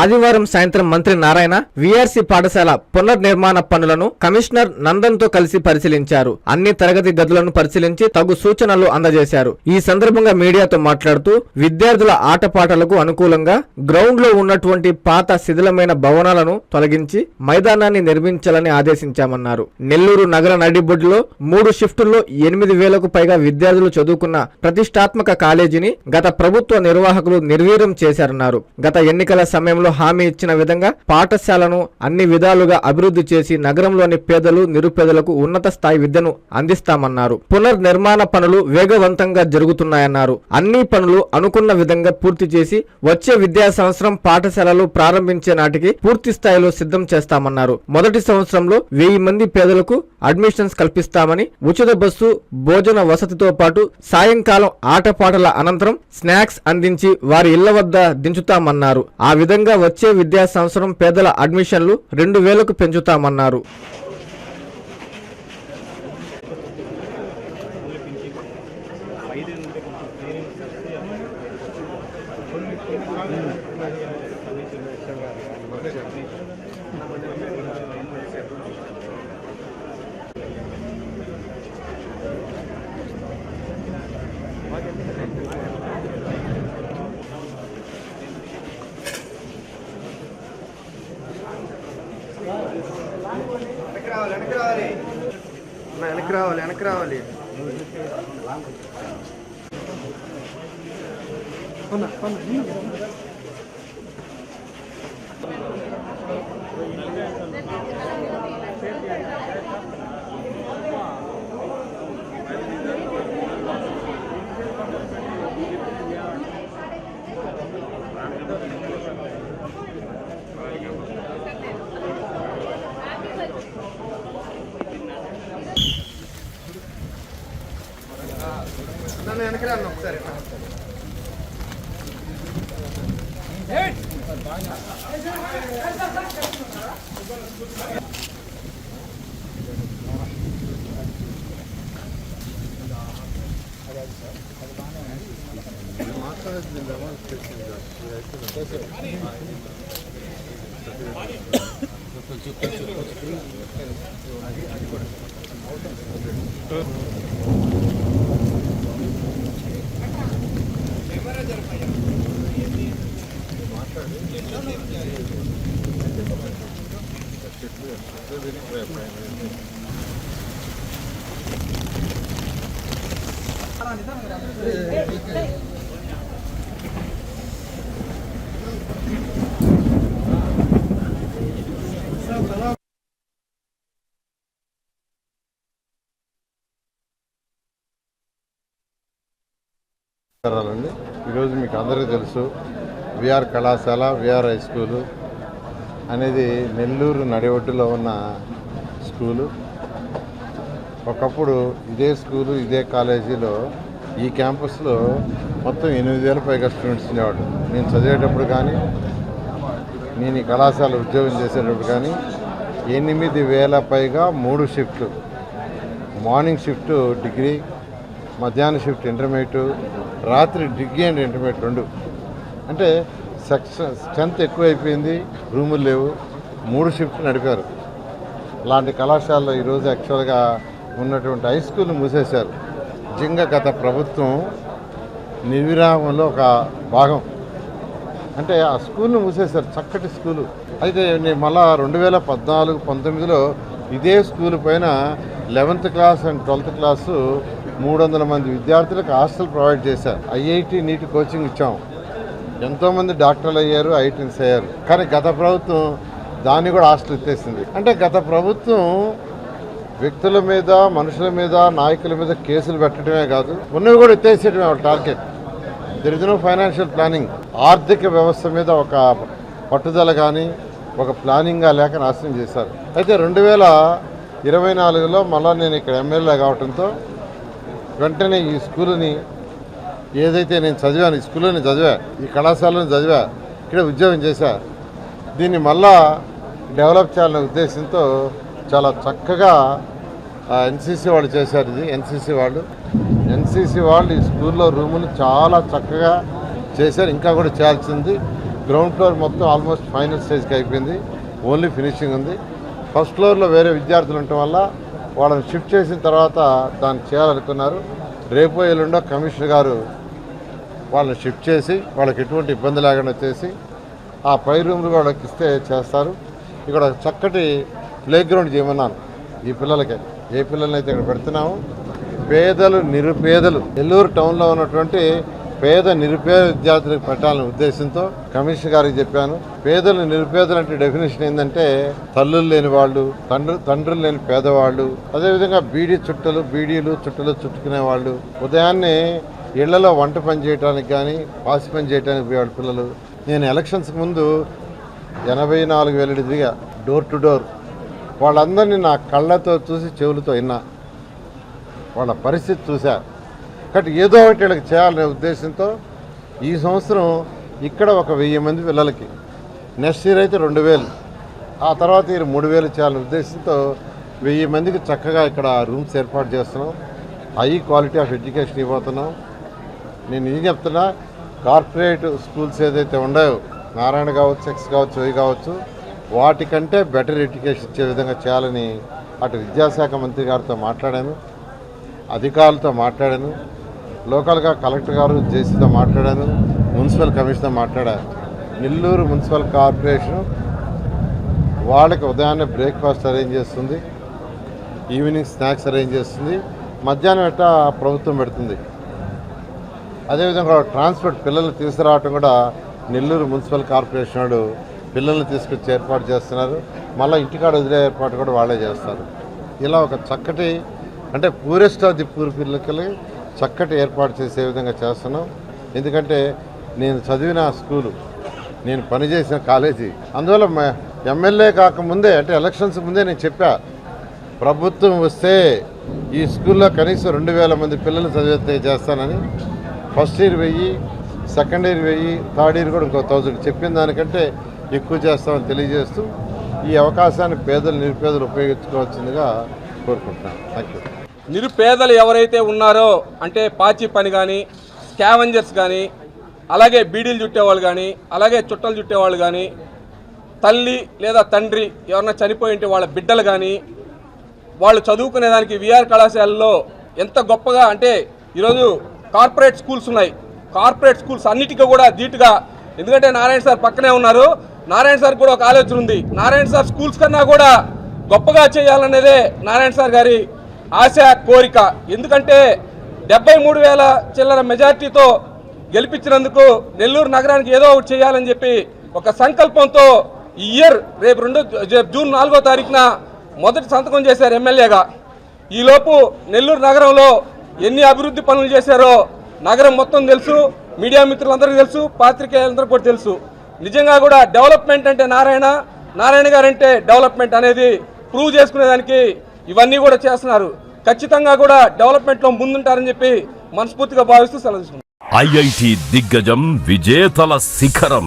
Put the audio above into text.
ఆదివారం సాయంత్రం మంత్రి నారాయణ వీఆర్సీ పాఠశాల పునర్నిర్మాణ పనులను కమిషనర్ నందన్తో కలిసి పరిశీలించారు. అన్ని తరగతి గదులను పరిశీలించి తగు సూచనలు అందజేశారు. ఈ సందర్భంగా మీడియాతో మాట్లాడుతూ విద్యార్థుల ఆటపాటలకు అనుకూలంగా గ్రౌండ్లో ఉన్నటువంటి పాత శిథిలమైన భవనాలను తొలగించి మైదానాన్ని నిర్మించాలని ఆదేశించామన్నారు. నెల్లూరు నగర నడిబొడ్డులో మూడు షిఫ్టుల్లో ఎనిమిది వేలకు పైగా విద్యార్థులు చదువుకున్న ప్రతిష్టాత్మక కాలేజీని గత ప్రభుత్వ నిర్వాహకులు నిర్వీర్యం చేశారన్నారు. గత ఎన్నికల సమయంలో హామీ ఇచ్చిన విధంగా పాఠశాలను అన్ని విధాలుగా అభివృద్ధి చేసి నగరంలోని పేదలు నిరుపేదలకు ఉన్నత స్థాయి విద్యను అందిస్తామన్నారు. పునర్నిర్మాణ పనులు వేగవంతంగా జరుగుతున్నాయన్నారు. అన్ని పనులు అనుకున్న విధంగా పూర్తి చేసి వచ్చే విద్యా సంవత్సరం పాఠశాలలు ప్రారంభించే నాటికి పూర్తి స్థాయిలో సిద్ధం చేస్తామన్నారు. మొదటి సంవత్సరంలో వెయ్యి మంది పేదలకు అడ్మిషన్స్ కల్పిస్తామని ఉచిత బస్సు భోజన వసతితో పాటు సాయంకాలం ఆటపాటల అనంతరం స్నాక్స్ అందించి వారి ఇళ్ళ వద్ద దించుతామన్నారు. ఆ విధంగా వచ్చే విద్యా సంవత్సరం పేదల అడ్మిషన్లు రెండు వేలకు పెంచుతామన్నారు. వెనక్కి వెనక్కి రావాలి వెనక్కి రావాలి నన్ను వెనక్కి రాను ఒకసారి. నమస్కారాలండి. ఈరోజు మీకు అందరికీ తెలుసు విఆర్ కళాశాల విఆర్ హై స్కూలు అనేది నెల్లూరు నడిఒడ్డులో ఉన్న స్కూలు. ఒకప్పుడు ఇదే స్కూలు ఇదే కాలేజీలో ఈ క్యాంపస్లో మొత్తం ఎనిమిది వేల పైగా స్టూడెంట్స్ ఉండేవాడు నేను చదివేటప్పుడు కానీ నేను ఈ కళాశాల ఉద్యోగం చేసేటప్పుడు కానీ ఎనిమిది వేల పైగా మూడు షిఫ్ట్లు. మార్నింగ్ షిఫ్ట్ డిగ్రీ మధ్యాహ్న షిఫ్ట్ ఇంటర్మీడియట్ రాత్రి డిగ్రీ అండ్ ఇంటర్మీడియట్ రెండు. అంటే సెక్షన్ స్ట్రెంత్ ఎక్కువైపోయింది రూములు లేవు మూడు షిఫ్ట్ నడిపారు. అలాంటి కళాశాలలో ఈరోజు యాక్చువల్గా ఉన్నటువంటి హై స్కూల్ మూసేశారు. నిజంగా గత ప్రభుత్వం నివిరామంలో ఒక భాగం. అంటే ఆ స్కూల్ను మూసేశారు చక్కటి స్కూలు అయితే నేను మళ్ళా రెండు వేల పద్నాలుగు పంతొమ్మిదిలో ఇదే స్కూల్ పైన eleventh class and twelfth class మూడు వందల మంది విద్యార్థులకు హాస్టల్ ప్రొవైడ్ చేశారు. ఐఐటి నీటి కోచింగ్ ఇచ్చాం. ఎంతోమంది డాక్టర్లు అయ్యారు ఐఐటీన్స్ అయ్యారు కానీ గత ప్రభుత్వం దాన్ని కూడా హాస్టల్ ఇచ్చేసింది అంటే గత ప్రభుత్వం వ్యక్తుల మీద మనుషుల మీద నాయకుల మీద కేసులు పెట్టడమే కాదు ఉన్నవి కూడా ఎత్తేసేయడమే వాళ్ళ target. There is no financial planning ఆర్థిక వ్యవస్థ మీద ఒక పట్టుదల కానీ ఒక ప్లానింగ్గా లేక నాశనం చేశారు. అయితే రెండు వేల ఇరవై నాలుగులో మళ్ళీ నేను ఇక్కడ ఎమ్మెల్యే కావడంతో వెంటనే ఈ స్కూల్ని ఏదైతే నేను చదివాను ఈ స్కూల్లో నేను చదివా ఈ కళాశాలను చదివా ఇక్కడ ఉద్యోగం చేశా దీన్ని మళ్ళా డెవలప్ చేయాలనే ఉద్దేశంతో చాలా చక్కగా ఎన్సీసీ వాళ్ళు చేశారు ఇది ఎన్సీసీ వాళ్ళు. ఎన్సీసీ వాళ్ళు ఈ స్కూల్లో రూములు చాలా చక్కగా చేశారు ఇంకా కూడా చేయాల్సింది. గ్రౌండ్ ఫ్లోర్ మొత్తం ఆల్మోస్ట్ ఫైనల్ స్టేజ్కి అయిపోయింది ఓన్లీ ఫినిషింగ్ ఉంది. ఫస్ట్ ఫ్లోర్లో వేరే విద్యార్థులు ఉండటం వల్ల వాళ్ళని షిఫ్ట్ చేసిన తర్వాత దాన్ని చేయాలనుకున్నారు. రేపు ఎల్లుండో కమిషనర్ గారు వాళ్ళని షిఫ్ట్ చేసి వాళ్ళకి ఎటువంటి ఇబ్బంది లేకుండా చేసి ఆ పై రూమ్లు వాళ్ళకి ఇస్తే చేస్తారు. ఇక్కడ చక్కటి ప్లే గ్రౌండ్ చేయమన్నాను. ఈ పిల్లలకి. ఏ పిల్లల్ని అయితే ఇక్కడ పెడుతున్నామో పేదలు నిరుపేదలు. నెల్లూరు టౌన్లో ఉన్నటువంటి పేద నిరుపేద విద్యార్థులకు పెట్టాలనే ఉద్దేశంతో కమిషనర్ గారికి చెప్పాను. పేదలు నిరుపేదలు అంటే డెఫినేషన్ ఏంటంటే తల్లులు లేని వాళ్ళు తండ్రి తండ్రులు లేని పేదవాళ్ళు అదేవిధంగా బీడీ చుట్టలు బీడీలు చుట్టలు చుట్టుకునే వాళ్ళు. ఉదయాన్నే ఇళ్ళలో వంట పని చేయడానికి కానీ పాసి పని చేయడానికి పోయేవాళ్ళు పిల్లలు. నేను ఎలక్షన్స్కి ముందు ఎనభై నాలుగు వేల డిగ్రీగా డోర్ టు డోర్ వాళ్ళందరినీ నా కళ్ళతో చూసి చెవులతో విన్నా. వాళ్ళ పరిస్థితి చూశా. కాబట్టి ఏదో ఒకటి వీళ్ళకి చేయాలనే ఉద్దేశంతో ఈ సంవత్సరం ఇక్కడ ఒక వెయ్యి మంది పిల్లలకి నెక్స్ట్ ఇయర్ అయితే రెండు వేలు. ఆ తర్వాత ఇయర్ మూడు వేలు చేయాలనే ఉద్దేశంతో వెయ్యి మందికి చక్కగా ఇక్కడ రూమ్స్ ఏర్పాటు చేస్తున్నాం. హై క్వాలిటీ ఆఫ్ ఎడ్యుకేషన్ ఇవ్వబోతున్నాం. నేను ఏం చెప్తున్నా కార్పొరేట్ స్కూల్స్ ఏదైతే ఉన్నాయో నారాయణ కావచ్చు సెక్స్ కావచ్చు ఇవి కావచ్చు వాటికంటే బెటర్ ఎడ్యుకేషన్ ఇచ్చే విధంగా చేయాలని అటు విద్యాశాఖ మంత్రి గారితో మాట్లాడాను అధికారులతో మాట్లాడాను లోకల్గా కలెక్టర్ గారు జేసీతో మాట్లాడాను మున్సిపల్ కమిషనర్ మాట్లాడాను. నెల్లూరు మున్సిపల్ కార్పొరేషన్ వాళ్ళకి ఉదయాన్నే బ్రేక్ఫాస్ట్ అరేంజ్ చేస్తుంది ఈవినింగ్ స్నాక్స్ అరేంజ్ చేస్తుంది మధ్యాహ్నం ఎట్టా ప్రభుత్వం పెడుతుంది. అదేవిధంగా ట్రాన్స్పోర్ట్ పిల్లల్ని తీసుకురావటం కూడా నెల్లూరు మున్సిపల్ కార్పొరేషన్ వాడు పిల్లల్ని తీసుకొచ్చి ఏర్పాటు చేస్తున్నారు. మళ్ళీ ఇంటికాడ వదిలే ఏర్పాటు కూడా వాళ్ళే చేస్తారు. ఇలా ఒక చక్కటి అంటే పూరెస్ట్ ఆఫ్ ది పూర్ పిల్లకి చక్కటి ఏర్పాటు చేసే విధంగా చేస్తున్నాం. ఎందుకంటే నేను చదివిన స్కూలు నేను పనిచేసిన కాలేజీ అందువల్ల ఎమ్మెల్యే కాకముందే అంటే ఎలక్షన్స్ ముందే నేను చెప్పా ప్రభుత్వం వస్తే ఈ స్కూల్లో కనీసం రెండు వేల మంది పిల్లలు చదివితే చేస్తానని. ఫస్ట్ ఇయర్ వెయ్యి సెకండ్ ఇయర్ వెయ్యి థర్డ్ ఇయర్ కూడా ఇంకో థౌజండ్ చెప్పిన దానికంటే ఎక్కువ చేస్తామని తెలియజేస్తూ ఈ అవకాశాన్ని పేదలు నిరుపేదలు ఉపయోగించుకోవాల్సిందిగా కోరుకుంటున్నాను. థ్యాంక్ యూ నిరుపేదలు ఎవరైతే ఉన్నారో అంటే పాచి పని కానీ స్కావెంజర్స్ కానీ అలాగే బీడీలు చుట్టేవాళ్ళు కానీ అలాగే చుట్టలు చుట్టేవాళ్ళు కానీ తల్లి లేదా తండ్రి ఎవరన్నా చనిపోయి ఉంటే వాళ్ళ బిడ్డలు కానీ వాళ్ళు చదువుకునేదానికి విఆర్ కళాశాలలో ఎంత గొప్పగా అంటే ఈరోజు కార్పొరేట్ స్కూల్స్ ఉన్నాయి. కార్పొరేట్ స్కూల్స్ అన్నిటికీ కూడా ధీటుగా ఎందుకంటే నారాయణ సార్ పక్కనే ఉన్నారు. నారాయణ సార్ కూడా ఒక ఆలోచన ఉంది. నారాయణ సార్ స్కూల్స్ కన్నా కూడా గొప్పగా చేయాలనేదే నారాయణ సార్ గారి ఆశ కోరిక. ఎందుకంటే డెబ్బై మూడు వేల చిల్లర మెజార్టీతో గెలిపించినందుకు నెల్లూరు నగరానికి ఏదో ఒకటి చేయాలని చెప్పి ఒక సంకల్పంతో ఈ ఇయర్ రేపు రెండు జూన్ నాలుగో తారీఖున మొదటి సంతకం చేశారు ఎమ్మెల్యేగా. ఈలోపు నెల్లూరు నగరంలో ఎన్ని అభివృద్ధి పనులు చేశారో నగరం మొత్తం తెలుసు మీడియా మిత్రులందరికీ తెలుసు పాత్రికేయులందరికీ కూడా తెలుసు. నిజంగా కూడా డెవలప్మెంట్ అంటే నారాయణ నారాయణ గారు అంటే డెవలప్మెంట్ అనేది ప్రూవ్ చేసుకునేదానికి ఇవన్నీ కూడా చేస్తున్నారు. ఖచ్చితంగా కూడా డెవలప్మెంట్లో ముందుంటారని చెప్పి మనస్ఫూర్తిగా భావిస్తూ సెలవు ఐఐటి దిగ్గజం విజేతల శిఖరం.